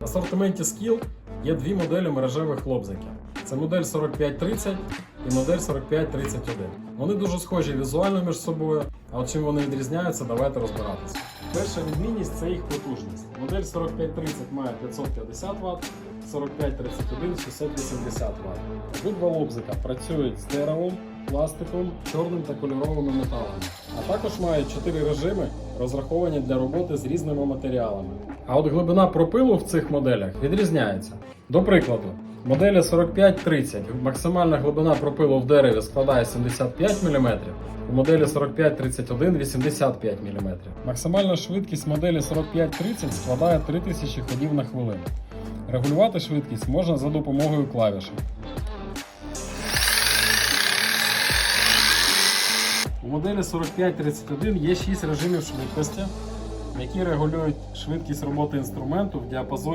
В асортименті Skill є дві моделі мережевих лобзиків. Це модель 4530 і модель 4531. Вони дуже схожі візуально між собою, а от чим вони відрізняються, давайте розбиратися. Перша відмінність це їх потужність. Модель 4530 має 550 Вт, 4531 680 Вт. Обидва лобзика працюють з деревом, пластиком, чорним та кольоровими металами. А також мають 4 режими, розраховані для роботи з різними матеріалами. А от глибина пропилу в цих моделях відрізняється. До прикладу, моделі 4530 максимальна глибина пропилу в дереві складає 75 мм, у моделі 4531 85 мм. Максимальна швидкість моделі 4530 складає 3000 ходів на хвилину. Регулювати швидкість можна за допомогою клавіші. У моделі 4531 є 6 режимів швидкості, які регулюють швидкість роботи інструменту в діапазоні